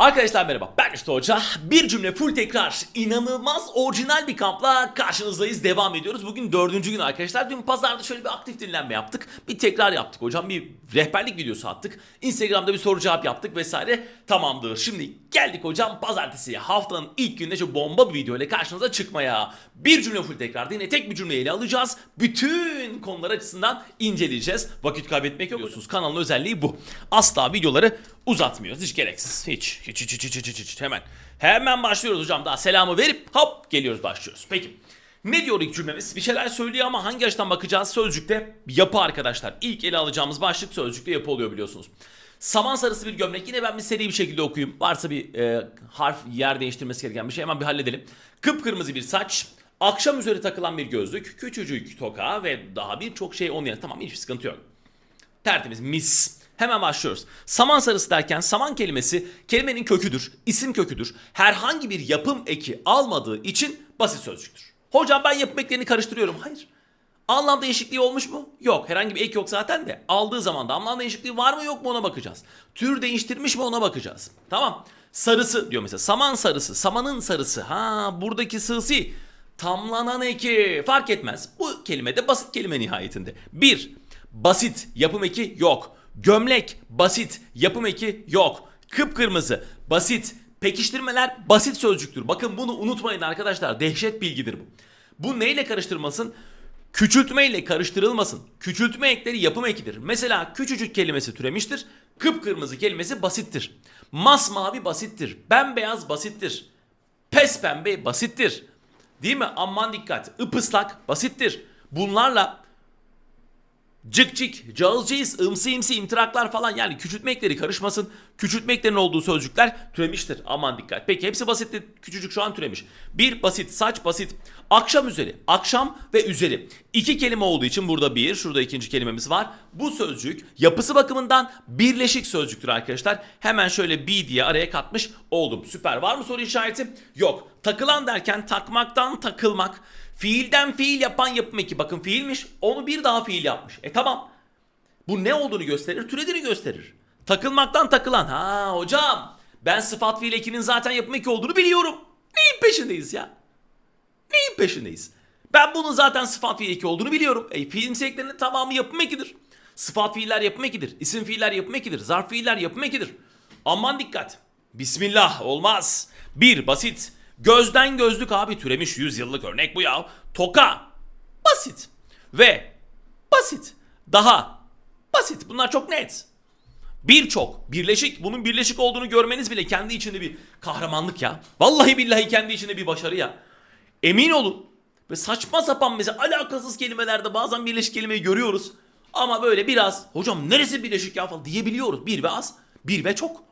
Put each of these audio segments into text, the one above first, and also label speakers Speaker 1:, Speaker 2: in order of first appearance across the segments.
Speaker 1: Arkadaşlar merhaba ben Üstü Hoca. Bir cümle full tekrar inanılmaz orijinal bir kampla karşınızdayız. Devam ediyoruz. Bugün dördüncü gün arkadaşlar. Dün pazarda şöyle bir aktif dinlenme yaptık. Bir tekrar yaptık hocam. Bir rehberlik videosu attık. Instagram'da bir soru cevap yaptık vesaire. Tamamdır. Şimdi geldik hocam pazartesiye. Haftanın ilk günde şu bomba bir video ile karşınıza çıkmaya. Bir cümle full tekrar yine tek bir cümleyi ele alacağız. Bütün konular açısından inceleyeceğiz. Vakit kaybetmek yok. Biliyorsunuz kanalın özelliği bu. Asla videoları uzatmıyoruz. Hiç gereksiz. Hiç. Hiç hiç hiç hiç hiç, hiç. Hemen. Hemen başlıyoruz hocam. Daha selamı verip hop geliyoruz başlıyoruz. Peki. Ne diyor ilk cümlemiz? Bir şeyler söylüyor ama hangi açıdan bakacağız? Sözcükte yapı arkadaşlar. İlk ele alacağımız başlık sözcükte yapı oluyor biliyorsunuz. Saman sarısı bir gömlek. Yine ben bir seri bir şekilde okuyayım. Varsa bir e, harf yer değiştirmesi gereken bir şey hemen bir halledelim. Kıpkırmızı bir saç. Akşam üzeri takılan bir gözlük. Küçücük toka ve daha birçok şey onun yanında. Tamam hiçbir sıkıntı yok. Tertemiz mis. Hemen başlıyoruz. Saman sarısı derken saman kelimesi kelimenin köküdür, isim köküdür. Herhangi bir yapım eki almadığı için basit sözcüktür. Hocam ben yapım eklerini karıştırıyorum. Hayır. Anlam değişikliği olmuş mu? Yok. Herhangi bir ek yok zaten de. Aldığı zaman da anlam değişikliği var mı yok mu ona bakacağız. Tür değiştirmiş mi ona bakacağız. Tamam. Sarısı diyor mesela. Saman sarısı. Samanın sarısı. Ha buradaki sığsı. Tamlanan eki. Fark etmez. Bu kelime de basit kelime nihayetinde. Bir. Basit yapım eki yok. Gömlek basit yapım eki yok. Kıpkırmızı basit. Pekiştirmeler basit sözcüktür. Bakın bunu unutmayın arkadaşlar. Dehşet bilgidir bu. Bu neyle karıştırmasın? Küçültme ile karıştırılmasın. Küçültme ekleri yapım ekidir. Mesela küçücük kelimesi türemiştir. Kıpkırmızı kelimesi basittir. Masmavi basittir. Bembeyaz basittir. Pes pembe basittir. Değil mi? Aman dikkat. Ipıslak basittir. Bunlarla Cık cık, cağız cağız, ımsı imsi, imtiraklar falan yani küçültme ekleri karışmasın. Küçültme eklerinin olduğu sözcükler türemiştir. Aman dikkat. Peki hepsi basitti. Küçücük şu an türemiş. Bir basit, saç basit. Akşam üzeri, akşam ve üzeri. İki kelime olduğu için burada bir, şurada ikinci kelimemiz var. Bu sözcük yapısı bakımından birleşik sözcüktür arkadaşlar. Hemen şöyle bir diye araya katmış oldum. Süper. Var mı soru işareti? Yok. Takılan derken takmaktan takılmak. Fiilden fiil yapan yapım eki. Bakın fiilmiş. Onu bir daha fiil yapmış. E tamam. Bu ne olduğunu gösterir? Türediğini gösterir. Takılmaktan takılan. Ha hocam. Ben sıfat fiil ekinin zaten yapım eki olduğunu biliyorum. Neyin peşindeyiz ya? Neyin peşindeyiz? Ben bunun zaten sıfat fiil eki olduğunu biliyorum. E fiil eklerinin tamamı yapım ekidir. Sıfat fiiller yapım ekidir. İsim fiiller yapım ekidir. Zarf fiiller yapım ekidir. Aman dikkat. Bismillah olmaz. Bir basit. Gözden gözlük abi türemiş 100 yıllık örnek bu ya. Toka. Basit. Ve basit. Daha basit. Bunlar çok net. Birçok, birleşik, bunun birleşik olduğunu görmeniz bile kendi içinde bir kahramanlık ya. Vallahi billahi kendi içinde bir başarı ya. Emin olun. Ve saçma sapan mesela alakasız kelimelerde bazen birleşik kelimeyi görüyoruz. Ama böyle biraz hocam neresi birleşik ya falan diyebiliyoruz. Bir ve az, bir ve çok,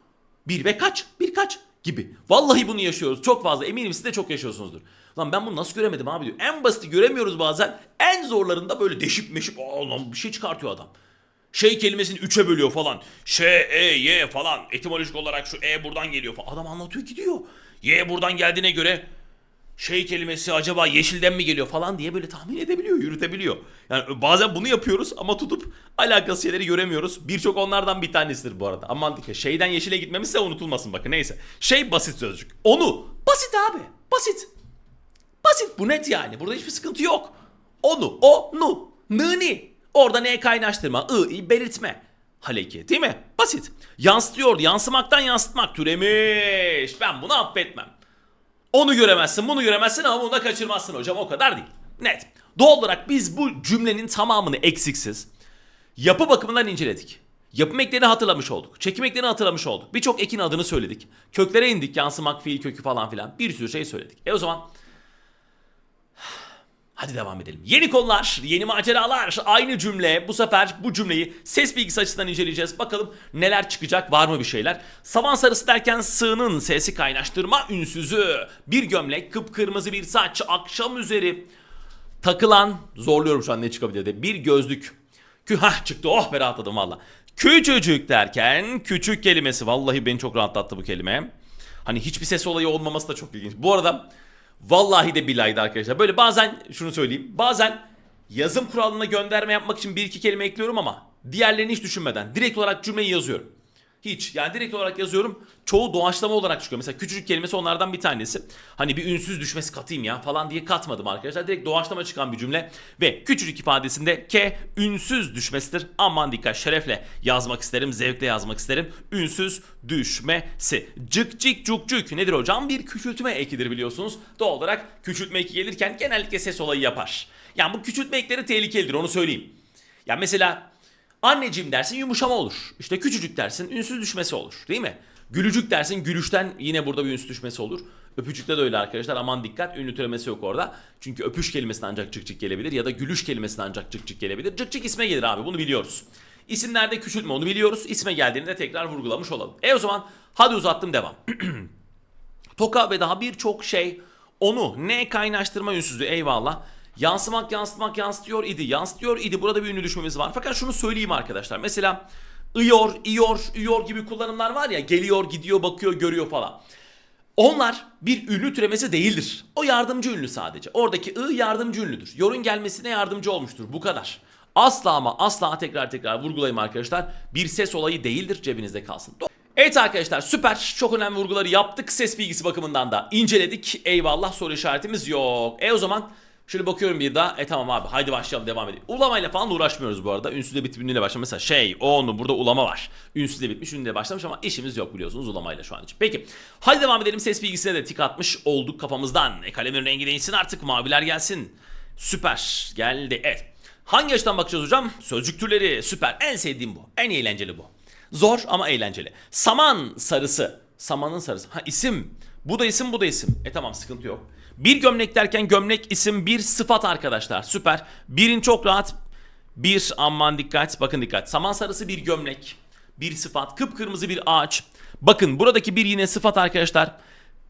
Speaker 1: bir ve kaç, birkaç gibi. Vallahi bunu yaşıyoruz çok fazla. Eminim siz de çok yaşıyorsunuzdur. Lan ben bunu nasıl göremedim abi diyor. En basiti göremiyoruz bazen. En zorlarında böyle deşip meşip aa lan bir şey çıkartıyor adam. Şey kelimesini üçe bölüyor falan. Ş, E, Y falan. Etimolojik olarak şu E buradan geliyor falan. Adam anlatıyor gidiyor. Y buradan geldiğine göre şey kelimesi acaba yeşilden mi geliyor falan diye böyle tahmin edebiliyor, yürütebiliyor. Yani bazen bunu yapıyoruz ama tutup alakasız şeyleri göremiyoruz. Birçok onlardan bir tanesidir bu arada. Aman şeyden yeşile gitmemizse unutulmasın bakın neyse. Şey basit sözcük. Onu. Basit abi. Basit. Basit bu net yani. Burada hiçbir sıkıntı yok. Onu, o, nu, nını. Orada ne kaynaştırma, ı, i belirtme. Haleki değil mi? Basit. Yansıtıyor, yansımaktan yansıtmak türemiş. Ben bunu affetmem. Onu göremezsin, bunu göremezsin ama bunu da kaçırmazsın hocam. O kadar değil. Net. Doğal olarak biz bu cümlenin tamamını eksiksiz yapı bakımından inceledik. Yapım eklerini hatırlamış olduk. Çekim eklerini hatırlamış olduk. Birçok ekin adını söyledik. Köklere indik. Yansımak, fiil kökü falan filan. Bir sürü şey söyledik. E o zaman Hadi devam edelim. Yeni konular, yeni maceralar, aynı cümle. Bu sefer bu cümleyi ses bilgisi açısından inceleyeceğiz. Bakalım neler çıkacak, var mı bir şeyler? Saman sarısı derken sığının sesi kaynaştırma ünsüzü. Bir gömlek, kıpkırmızı bir saç, akşam üzeri takılan, zorluyorum şu an ne çıkabilir de, bir gözlük. Kü hah çıktı, oh be rahatladım valla. Küçücük derken küçük kelimesi. Vallahi beni çok rahatlattı bu kelime. Hani hiçbir ses olayı olmaması da çok ilginç. Bu arada Vallahi de billahi arkadaşlar. Böyle bazen şunu söyleyeyim. Bazen yazım kuralına gönderme yapmak için bir iki kelime ekliyorum ama diğerlerini hiç düşünmeden direkt olarak cümleyi yazıyorum. Hiç. Yani direkt olarak yazıyorum. Çoğu doğaçlama olarak çıkıyor. Mesela küçücük kelimesi onlardan bir tanesi. Hani bir ünsüz düşmesi katayım ya falan diye katmadım arkadaşlar. Direkt doğaçlama çıkan bir cümle. Ve küçücük ifadesinde K ünsüz düşmesidir. Aman dikkat şerefle yazmak isterim. Zevkle yazmak isterim. Ünsüz düşmesi. Cık cik cuk cuk. Nedir hocam? Bir küçültme ekidir biliyorsunuz. Doğal olarak küçültme eki gelirken genellikle ses olayı yapar. Yani bu küçültme ekleri tehlikelidir onu söyleyeyim. Ya mesela anneciğim dersin yumuşama olur. İşte küçücük dersin ünsüz düşmesi olur değil mi? Gülücük dersin gülüşten yine burada bir ünsüz düşmesi olur. Öpücükte de öyle arkadaşlar aman dikkat ünlü türemesi yok orada. Çünkü öpüş kelimesine ancak cık cık gelebilir ya da gülüş kelimesine ancak cık cık gelebilir. Cık cık isme gelir abi bunu biliyoruz. İsimlerde küçültme onu biliyoruz. İsme geldiğinde tekrar vurgulamış olalım. E o zaman hadi uzattım devam. Toka ve daha birçok şey onu ne kaynaştırma ünsüzlüğü eyvallah. Yansımak yansıtmak yansıtıyor idi. Yansıtıyor idi. Burada bir ünlü düşmemiz var. Fakat şunu söyleyeyim arkadaşlar. Mesela ıyor, iyor, üyor gibi kullanımlar var ya. Geliyor, gidiyor, bakıyor, görüyor falan. Onlar bir ünlü türemesi değildir. O yardımcı ünlü sadece. Oradaki ı yardımcı ünlüdür. Yorun gelmesine yardımcı olmuştur. Bu kadar. Asla ama asla tekrar tekrar vurgulayayım arkadaşlar. Bir ses olayı değildir. Cebinizde kalsın. Evet arkadaşlar süper. Çok önemli vurguları yaptık. Ses bilgisi bakımından da inceledik. Eyvallah soru işaretimiz yok. E o zaman şöyle bakıyorum bir daha. E tamam abi haydi başlayalım devam edelim. Ulamayla falan uğraşmıyoruz bu arada. Ünsüzle bitip ünlüyle başlamış. Mesela şey onu burada ulama var. Ünsüzle bitmiş ünlüyle başlamış ama işimiz yok biliyorsunuz ulamayla şu an için. Peki hadi devam edelim. Ses bilgisine de tik atmış olduk kafamızdan. E kalemin rengi değişsin artık maviler gelsin. Süper geldi. Evet. Hangi açıdan bakacağız hocam? Sözcük türleri süper. En sevdiğim bu. En eğlenceli bu. Zor ama eğlenceli. Saman sarısı. Samanın sarısı. Ha isim. Bu da isim bu da isim. E tamam sıkıntı yok. Bir gömlek derken gömlek isim bir sıfat arkadaşlar. Süper. Birin çok rahat. Bir aman dikkat. Bakın dikkat. Saman sarısı bir gömlek. Bir sıfat. Kıpkırmızı bir ağaç. Bakın buradaki bir yine sıfat arkadaşlar.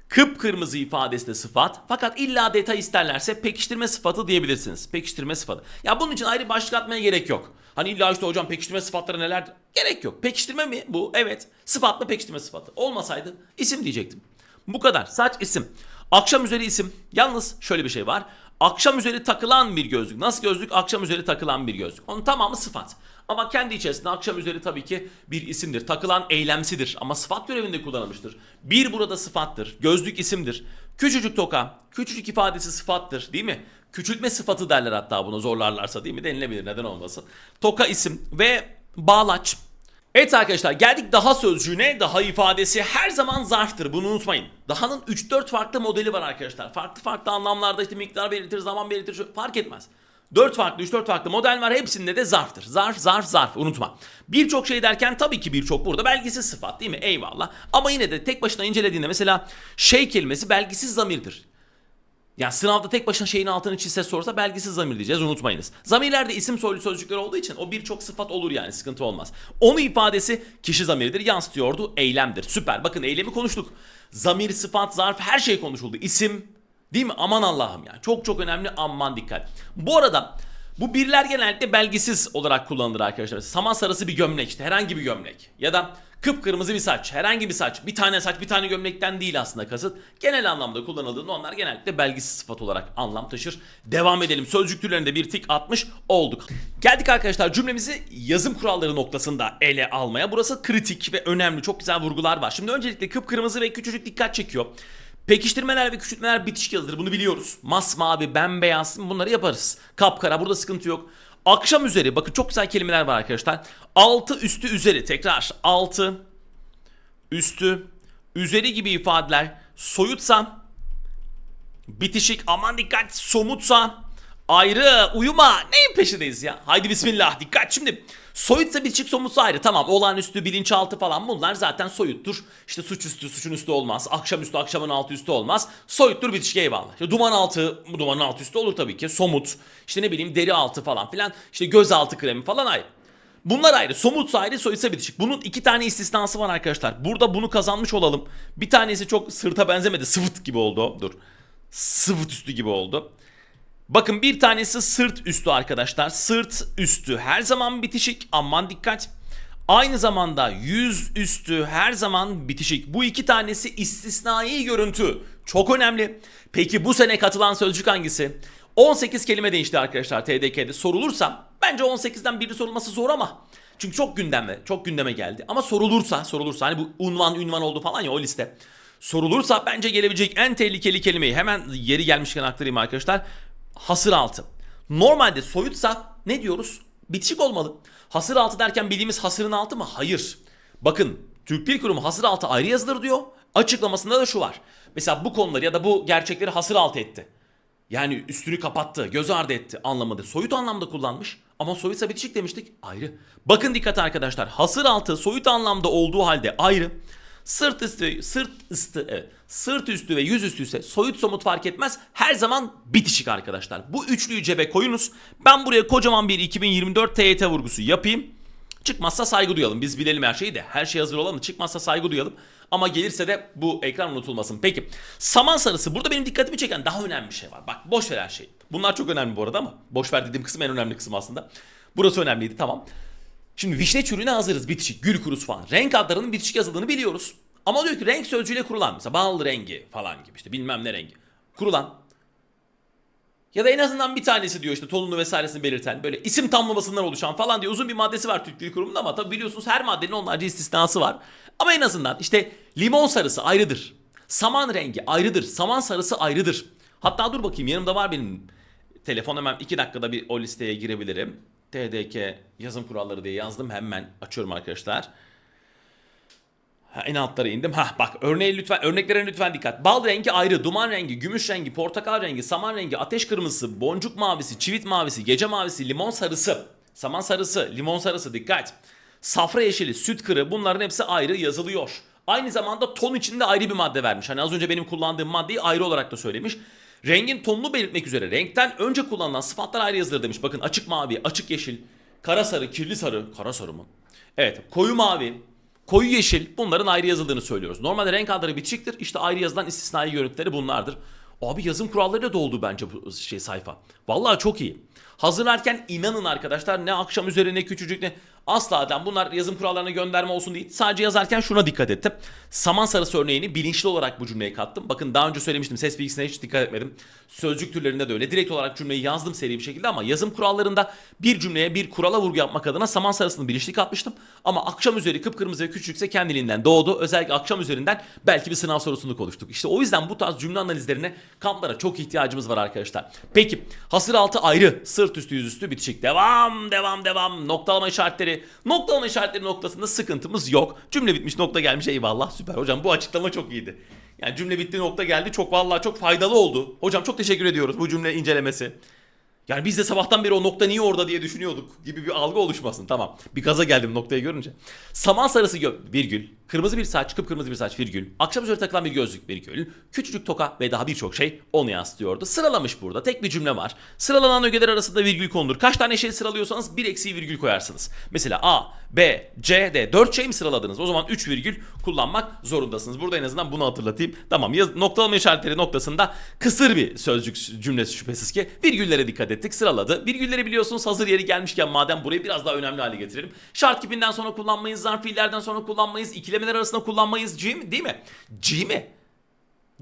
Speaker 1: Kıpkırmızı ifadesi de sıfat. Fakat illa detay isterlerse pekiştirme sıfatı diyebilirsiniz. Pekiştirme sıfatı. Ya bunun için ayrı başlık atmaya gerek yok. Hani illa işte hocam pekiştirme sıfatları neler? Gerek yok. Pekiştirme mi bu? Evet. Sıfat mı pekiştirme sıfatı? Olmasaydı isim diyecektim. Bu kadar. Saç isim. Akşam üzeri isim. Yalnız şöyle bir şey var. Akşam üzeri takılan bir gözlük. Nasıl gözlük? Akşam üzeri takılan bir gözlük. Onun tamamı sıfat. Ama kendi içerisinde akşam üzeri tabii ki bir isimdir. Takılan eylemsidir ama sıfat görevinde kullanılmıştır. Bir burada sıfattır. Gözlük isimdir. Küçücük toka, küçücük ifadesi sıfattır değil mi? Küçültme sıfatı derler hatta bunu zorlarlarsa değil mi? Denilebilir neden olmasın. Toka isim ve bağlaç. Evet arkadaşlar geldik daha sözcüğüne. Daha ifadesi her zaman zarftır. Bunu unutmayın. Daha'nın 3-4 farklı modeli var arkadaşlar. Farklı farklı anlamlarda işte miktar belirtir, zaman belirtir fark etmez. 4 farklı 3-4 farklı model var. Hepsinde de zarftır. Zarf, zarf, zarf. Unutma. Birçok şey derken tabii ki birçok burada belgisiz sıfat değil mi? Eyvallah. Ama yine de tek başına incelediğinde mesela şey kelimesi belgisiz zamirdir. Yani sınavda tek başına şeyin altını çizse sorsa belgisiz zamir diyeceğiz unutmayınız. Zamirlerde isim soylu sözcükler olduğu için o birçok sıfat olur yani sıkıntı olmaz. Onu ifadesi kişi zamiridir yansıtıyordu eylemdir. Süper bakın eylemi konuştuk. Zamir, sıfat, zarf her şey konuşuldu. İsim değil mi? Aman Allah'ım yani çok çok önemli aman dikkat. Bu arada bu birler genellikle belgisiz olarak kullanılır arkadaşlar. Saman sarısı bir gömlek işte herhangi bir gömlek. Ya da kıpkırmızı bir saç herhangi bir saç. Bir tane saç bir tane gömlekten değil aslında kasıt. Genel anlamda kullanıldığında onlar genellikle belgisiz sıfat olarak anlam taşır. Devam edelim. Sözcük türlerinde bir tik atmış olduk. Geldik arkadaşlar cümlemizi yazım kuralları noktasında ele almaya. Burası kritik ve önemli. Çok güzel vurgular var. Şimdi öncelikle kıpkırmızı ve küçücük dikkat çekiyor. Pekiştirmeler ve küçültmeler bitişik yazılır. Bunu biliyoruz. Masmavi, bembeyaz bunları yaparız. Kapkara burada sıkıntı yok. Akşam üzeri bakın çok güzel kelimeler var arkadaşlar. Altı üstü üzeri tekrar. Altı üstü üzeri gibi ifadeler soyutsa bitişik aman dikkat somutsa ayrı uyuma neyin peşindeyiz ya? Haydi bismillah dikkat şimdi. Soyutsa bitişik somutsa ayrı tamam olağanüstü bilinçaltı falan bunlar zaten soyuttur. İşte suçüstü suçun üstü olmaz. Akşamüstü akşamın altı üstü olmaz. Soyuttur bitişik eyvallah. İşte duman altı bu dumanın altı üstü olur tabii ki. Somut işte ne bileyim deri altı falan filan. İşte göz altı kremi falan ayrı. Bunlar ayrı. Somutsa ayrı, soyutsa bitişik. Bunun iki tane istisnası var arkadaşlar. Burada bunu kazanmış olalım. Bir tanesi çok sırta benzemedi. Sıvıt gibi oldu. Dur. Sıvıt üstü gibi oldu. Bakın bir tanesi sırt üstü arkadaşlar. Sırt üstü her zaman bitişik. Aman dikkat. Aynı zamanda yüz üstü her zaman bitişik. Bu iki tanesi istisnai görüntü. Çok önemli. Peki bu sene katılan sözcük hangisi? 18 kelime değişti arkadaşlar TDK'de. Sorulursa bence 18'den biri sorulması zor ama Çünkü çok gündeme, çok gündeme geldi. Ama sorulursa, sorulursa hani bu unvan ünvan oldu falan ya o liste. Sorulursa bence gelebilecek en tehlikeli kelimeyi hemen yeri gelmişken aktarayım arkadaşlar. Hasır altı. Normalde soyutsa ne diyoruz? Bitişik olmalı. Hasır altı derken bildiğimiz hasırın altı mı? Hayır. Bakın Türk Dil Kurumu hasır altı ayrı yazılır diyor. Açıklamasında da şu var. Mesela bu konuları ya da bu gerçekleri hasır altı etti. Yani üstünü kapattı, göz ardı etti anlamında. Soyut anlamda kullanmış. Ama soyutsa bitişik demiştik. Ayrı. Bakın dikkat arkadaşlar. Hasır altı soyut anlamda olduğu halde ayrı. Sırt üstü, sırt üstü, evet. Sırt üstü ve yüz üstü ise soyut somut fark etmez. Her zaman bitişik arkadaşlar. Bu üçlüyü cebe koyunuz. Ben buraya kocaman bir 2024 TYT vurgusu yapayım. Çıkmazsa saygı duyalım. Biz bilelim her şeyi de. Her şey hazır olalım. Çıkmazsa saygı duyalım. Ama gelirse de bu ekran unutulmasın. Peki. Saman sarısı. Burada benim dikkatimi çeken daha önemli bir şey var. Bak boş ver her şey. Bunlar çok önemli bu arada ama. Boş ver dediğim kısım en önemli kısım aslında. Burası önemliydi tamam. Şimdi vişne çürüğüne hazırız. Bitişik, gül kurusu falan. Renk adlarının bitişik yazıldığını biliyoruz. Ama diyor ki renk sözcüğüyle kurulan. Mesela bal rengi falan gibi işte bilmem ne rengi. Kurulan. Ya da en azından bir tanesi diyor işte tonunu vesairesini belirten böyle isim tamlamasından oluşan falan diye uzun bir maddesi var Türk Dil Kurumu'nda ama tabi biliyorsunuz her maddenin onlarca istisnası var. Ama en azından işte limon sarısı ayrıdır. Saman rengi ayrıdır. Saman sarısı ayrıdır. Hatta dur bakayım yanımda var benim telefon hemen 2 dakikada bir o listeye girebilirim. TDK yazım kuralları diye yazdım hemen açıyorum arkadaşlar. Ha, en altlara indim. Ha bak örneğe lütfen örneklere lütfen dikkat. Bal rengi ayrı, duman rengi, gümüş rengi, portakal rengi, saman rengi, ateş kırmızısı, boncuk mavisi, çivit mavisi, gece mavisi, limon sarısı, saman sarısı, limon sarısı dikkat. Safra yeşili, süt kırı bunların hepsi ayrı yazılıyor. Aynı zamanda ton içinde ayrı bir madde vermiş. Hani az önce benim kullandığım maddeyi ayrı olarak da söylemiş. Rengin tonunu belirtmek üzere renkten önce kullanılan sıfatlar ayrı yazılır demiş. Bakın açık mavi, açık yeşil, kara sarı, kirli sarı, kara sarı mı? Evet, koyu mavi, Koyu yeşil bunların ayrı yazıldığını söylüyoruz. Normalde renk adları bitişiktir. İşte ayrı yazılan istisnai görüntüleri bunlardır. Abi yazım kurallarıyla doldu bence bu şey sayfa. Vallahi çok iyi. Hazırlarken inanın arkadaşlar ne akşam üzeri ne küçücük ne asla adam bunlar yazım kurallarına gönderme olsun değil. Sadece yazarken şuna dikkat ettim. Saman sarısı örneğini bilinçli olarak bu cümleye kattım. Bakın daha önce söylemiştim ses bilgisine hiç dikkat etmedim. Sözcük türlerinde de öyle. Direkt olarak cümleyi yazdım seri bir şekilde ama yazım kurallarında bir cümleye bir kurala vurgu yapmak adına saman sarısını bilinçli katmıştım. Ama akşam üzeri kıpkırmızı ve küçükse kendiliğinden doğdu. Özellikle akşam üzerinden belki bir sınav sorusunu konuştuk. İşte o yüzden bu tarz cümle analizlerine kamplara çok ihtiyacımız var arkadaşlar. Peki hasır altı ayrı sırt üstü yüzüstü bitişik. Devam devam devam noktalama işaretleri. Noktalama işaretleri noktasında sıkıntımız yok. Cümle bitmiş nokta gelmiş eyvallah süper. Hocam bu açıklama çok iyiydi. Yani cümle bitti nokta geldi çok vallahi çok faydalı oldu. Hocam çok teşekkür ediyoruz bu cümle incelemesi. Yani biz de sabahtan beri o nokta niye orada diye düşünüyorduk gibi bir algı oluşmasın. Tamam. Bir gaza geldim noktayı görünce. Saman sarısı gö virgül. Kırmızı bir saç, kıpkırmızı bir saç virgül. Akşam üzeri takılan bir gözlük virgül. Küçücük toka ve daha birçok şey onu yansıtıyordu. Sıralamış burada. Tek bir cümle var. Sıralanan ögeler arasında virgül konulur. Kaç tane şey sıralıyorsanız bir eksiği virgül koyarsınız. Mesela A, B, C, D. 4 şey mi sıraladınız? O zaman 3 virgül kullanmak zorundasınız. Burada en azından bunu hatırlatayım. Tamam yaz, noktalama işaretleri noktasında kısır bir sözcük cümlesi şüphesiz ki. Virgüllere dikkat ettik sıraladı. Virgülleri biliyorsunuz hazır yeri gelmişken madem burayı biraz daha önemli hale getirelim. Şart kipinden sonra kullanmayız, zarf fiillerden sonra kullanmayız, ikilemeler arasında kullanmayız. G mi? Değil mi? G mi?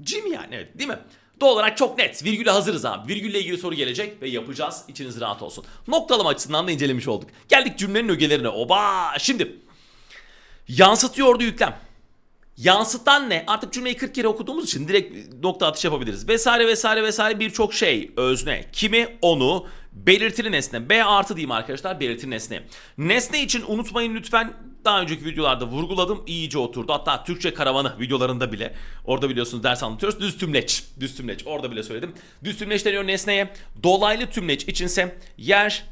Speaker 1: G yani evet değil mi? Doğal olarak çok net. Virgüle hazırız abi. Virgülle ilgili soru gelecek ve yapacağız. İçiniz rahat olsun. Noktalama açısından da incelemiş olduk. Geldik cümlenin ögelerine. Oba! Şimdi yansıtıyordu yüklem. Yansıtan ne? Artık cümleyi 40 kere okuduğumuz için direkt nokta atış yapabiliriz. Vesaire vesaire vesaire birçok şey. Özne. Kimi? Onu. Belirtili nesne. B artı diyeyim arkadaşlar. Belirtili nesne. Nesne için unutmayın lütfen. Daha önceki videolarda vurguladım. iyice oturdu. Hatta Türkçe karavanı videolarında bile. Orada biliyorsunuz ders anlatıyoruz. Düz tümleç. Düz tümleç. Orada bile söyledim. Düz tümleç deniyor nesneye. Dolaylı tümleç içinse yer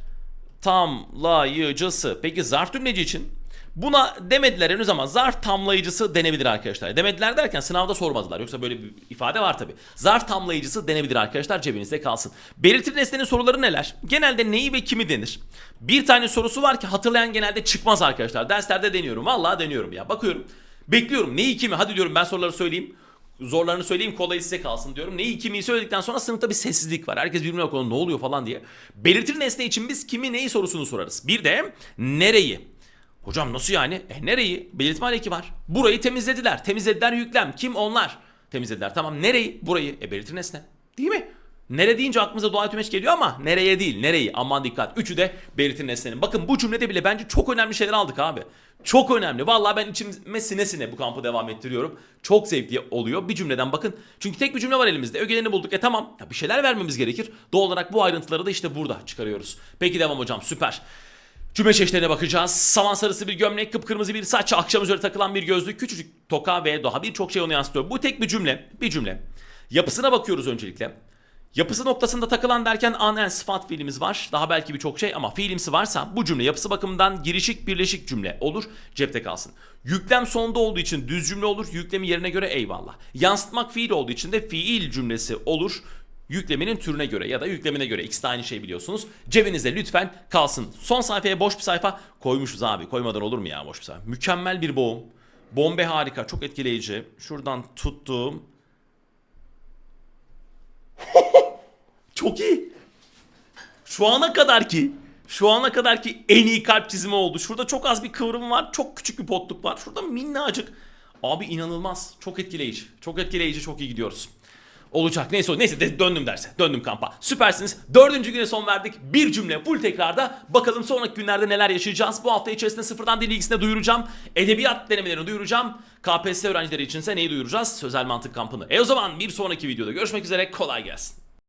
Speaker 1: tamlayıcısı. Peki zarf tümleci için? Buna demediler henüz ama zarf tamlayıcısı denebilir arkadaşlar. Demediler derken sınavda sormadılar. Yoksa böyle bir ifade var tabi. Zarf tamlayıcısı denebilir arkadaşlar cebinizde kalsın. Belirtili nesnenin soruları neler? Genelde neyi ve kimi denir? Bir tane sorusu var ki hatırlayan genelde çıkmaz arkadaşlar. Derslerde deniyorum. Vallahi deniyorum ya. Bakıyorum. Bekliyorum. Neyi kimi? Hadi diyorum ben soruları söyleyeyim. Zorlarını söyleyeyim kolayı size kalsın diyorum. Neyi kimi söyledikten sonra sınıfta bir sessizlik var. Herkes birbirine bakıyor ne oluyor falan diye. Belirtili nesne için biz kimi neyi sorusunu sorarız. Bir de nereyi? Hocam nasıl yani? E nereyi? Belirtme eki var. Burayı temizlediler. Temizlediler yüklem. Kim onlar? Temizlediler. Tamam nereyi? Burayı. E belirtir nesne. Değil mi? Nere deyince aklımıza Doğan Tümeç geliyor ama nereye değil, nereyi aman dikkat. Üçü de Berit'in Nesne'nin. Bakın bu cümlede bile bence çok önemli şeyler aldık abi. Çok önemli. Vallahi ben içime sine sine bu kampı devam ettiriyorum. Çok zevkli oluyor. Bir cümleden bakın. Çünkü tek bir cümle var elimizde. Ögelerini bulduk. E tamam. Ya bir şeyler vermemiz gerekir. Doğal olarak bu ayrıntıları da işte burada çıkarıyoruz. Peki devam hocam. Süper. Cümle çeşitlerine bakacağız. Saman sarısı bir gömlek, kıpkırmızı bir saç, akşam üzeri takılan bir gözlük, küçücük toka ve daha birçok şey onu yansıtıyor. Bu tek bir cümle. Bir cümle. Yapısına bakıyoruz öncelikle. Yapısı noktasında takılan derken an sıfat fiilimiz var. Daha belki birçok şey ama fiilimsi varsa bu cümle yapısı bakımından girişik birleşik cümle olur. Cepte kalsın. Yüklem sonda olduğu için düz cümle olur. Yüklemi yerine göre eyvallah. Yansıtmak fiil olduğu için de fiil cümlesi olur. Yükleminin türüne göre ya da yüklemine göre ikisi de aynı şey biliyorsunuz. Cebinizde lütfen kalsın. Son sayfaya boş bir sayfa koymuşuz abi. Koymadan olur mu ya boş bir sayfa? Mükemmel bir boğum. Bombe harika, çok etkileyici. Şuradan tuttum. Çok iyi. Şu ana kadar ki şu ana kadar ki en iyi kalp çizimi oldu. Şurada çok az bir kıvrım var. Çok küçük bir potluk var. Şurada minnacık. Abi inanılmaz. Çok etkileyici. Çok etkileyici. Çok iyi gidiyoruz. Olacak. Neyse neyse de- döndüm derse. Döndüm kampa. Süpersiniz. Dördüncü güne son verdik. Bir cümle full tekrarda. Bakalım sonraki günlerde neler yaşayacağız. Bu hafta içerisinde sıfırdan dil bilgisine duyuracağım. Edebiyat denemelerini duyuracağım. KPSS öğrencileri içinse neyi duyuracağız? Sözel mantık kampını. E o zaman bir sonraki videoda görüşmek üzere. Kolay gelsin.